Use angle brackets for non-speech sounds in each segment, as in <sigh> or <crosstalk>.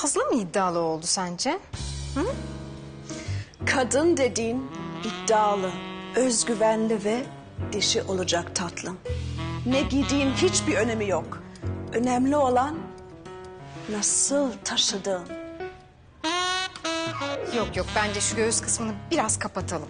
fazla mı iddialı oldu sence? Kadın dediğin iddialı, özgüvenli ve dişi olacak tatlım. Ne giydiğin hiçbir önemi yok. Önemli olan nasıl taşıdığın. Yok yok bence şu göğüs kısmını biraz kapatalım.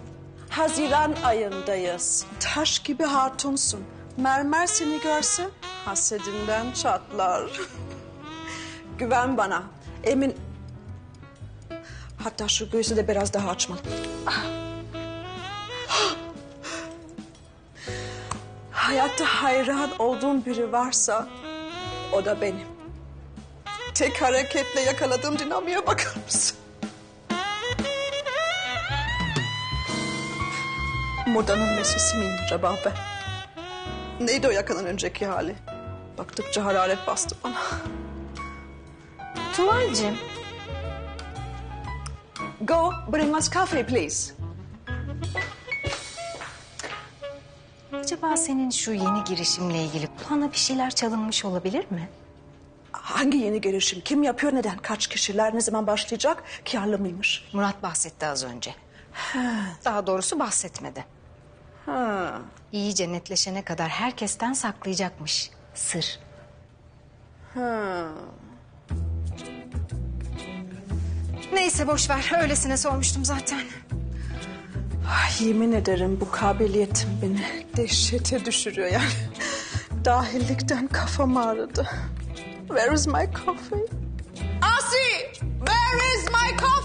Haziran ayındayız. Taş gibi hatunsun. Mermer seni görse hasedinden çatlar. <laughs> Güven bana. Emin... Hatta şu göğsü de biraz daha açma. Hayatta hayran olduğum biri varsa o da benim. Tek hareketle yakaladığım dinamiğe bakar mısın? Modanın mesisi miyim acaba ben? Neydi o yakadan önceki hali? Baktıkça hararet bastı bana. Tuvalcığım Go, bring us coffee please. acaba senin şu yeni girişimle ilgili kulağına bir şeyler çalınmış olabilir mi? Hangi yeni girişim? Kim yapıyor neden? Kaç kişiler ne zaman başlayacak? Karlı mıymış? Murat bahsetti az önce. Daha doğrusu bahsetmedi. Ha. İyice netleşene kadar herkesten saklayacakmış. Sır. Neyse boş ver. Öylesine sormuştum zaten. Ay, yemin ederim bu kabiliyetim beni dehşete düşürüyor yani. Dahillikten kafam ağrıdı. Where is my coffee? Asi! Where is my coffee?